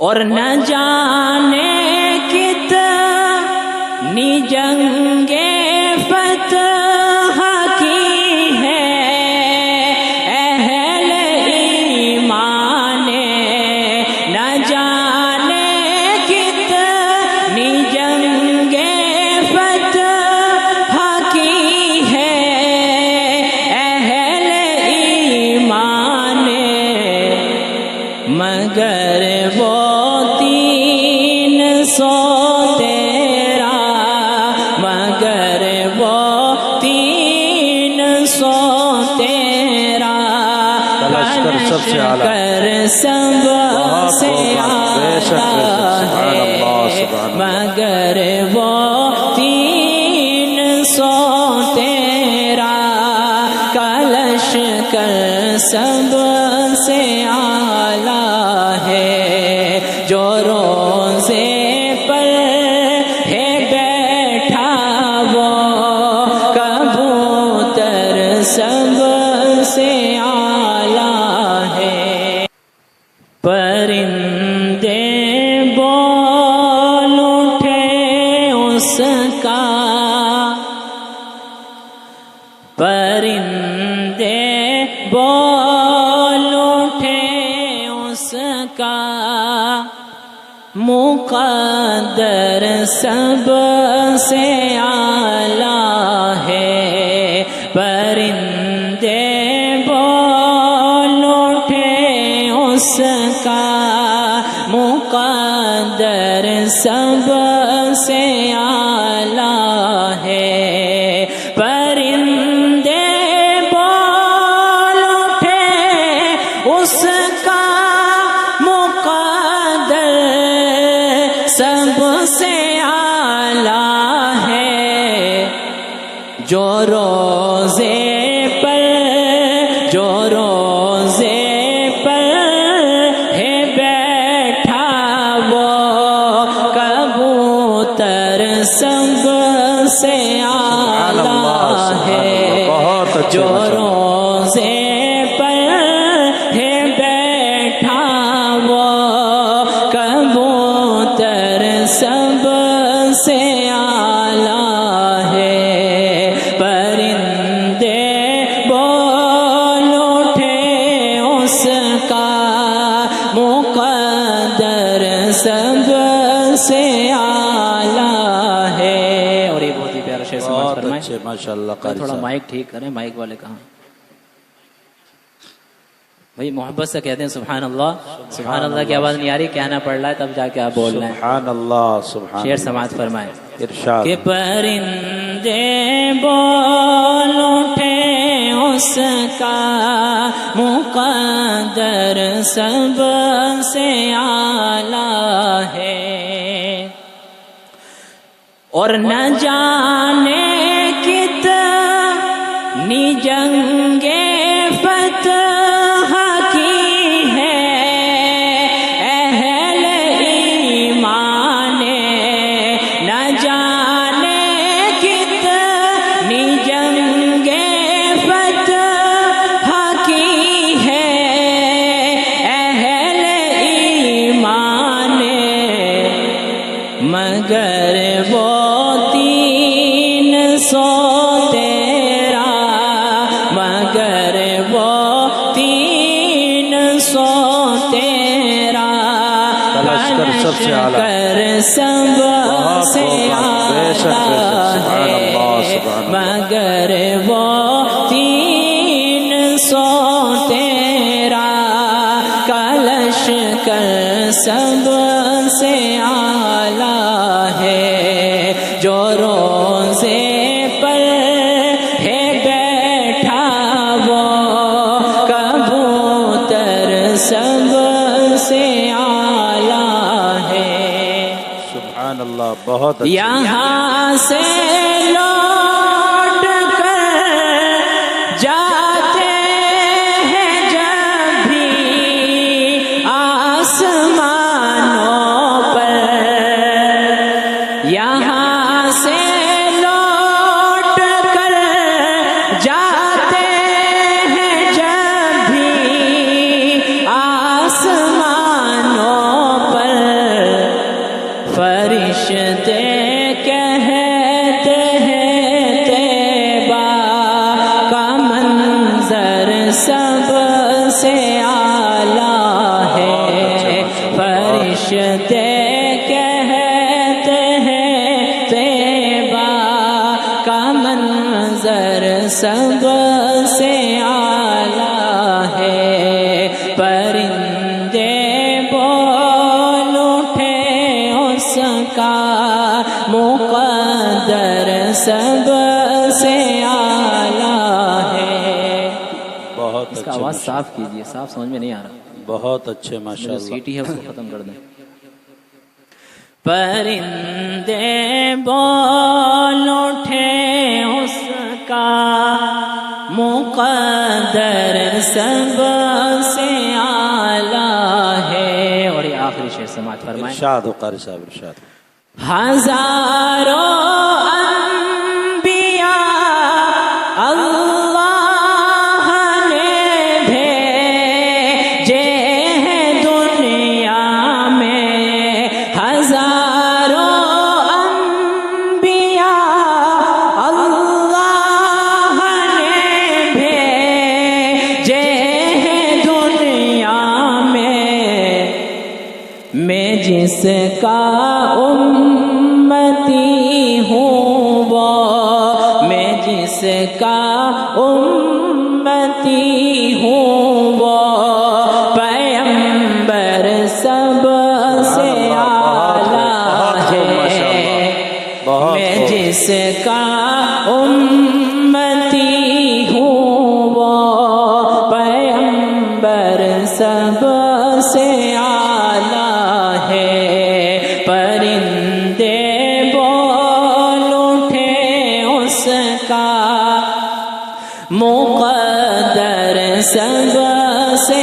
اور نہ جانے کتنی جنگیں مگر وہ تین سو تیرا مگر وہ تین سو تیرا سب سے۔ کر سب سے سبحان اللہ۔ مگر وہ سب سے آلہ ہے، جو روزے پر ہے بیٹھا وہ کبوتر سب سے آلہ ہے۔ پرند مقدر سب سے آلہ ہے۔ پرندے بول اٹھے اس کا۔ مقدر سب سے آلہ ہے۔ پرندے جو روزے پر جو روزے پر ہے بیٹھا وہ کبوتر سب سے آ اچھے ماشاء اللہ تھوڑا۔ مائک ٹھیک کریں مائک والے کہاں؟ بھائی محبت سے کہتے ہیں سبحان اللہ سبحان اللہ کی آواز نہیں آ رہی کہنا پڑ رہا ہے تب جا کے آپ بول رہے ہیں۔ سبحان اللہ سبحان شیر۔ سماعت ارشاد۔ کہ پرندے بول اٹھے اس کا مقدر سب سے آلہ ہے۔ اور نہ جانے کتنی جنگیں فتح کی ہے۔ اہل ایمان نہ جانے کتنی جنگیں فتح کی ہے۔ اہل ایمان مگر لشکر سب سے اعلیٰ۔ کر سب سے بہت بے شک سبحان اللہ، سبحان۔ مگر وہ تین سو تیرا کلش کر سب سے آلہ ہے جو روزے پر ہے بیٹھا وہ کبوتر سب اللہ بہت اچھے یہاں سے سب سے آلہ ہے۔ فرشتے کہتے ہیں تیبا کا منظر سب سے آلہ ہے۔ پرندے بول اٹھے، اس کا مقدر سب آواز صاف کیجیے صاف سمجھ میں نہیں آ رہا۔ بہت اچھے ماشاء اللہ سیٹی ہے اس کو ختم کر دیں۔ پرندے بول اٹھے اس کا مقدر سب سے آلہ ہے۔ اور یہ آخری شعر سماعت فرمائیں۔ ارشاد ہو قاری صاحب ارشاد۔ ہزاروں کا امتی ہوں وہ میں جس کا امتی ہوں وہ پیمبر سب سے آلہ ہے میں جس کا امتی ဆံသွားစေ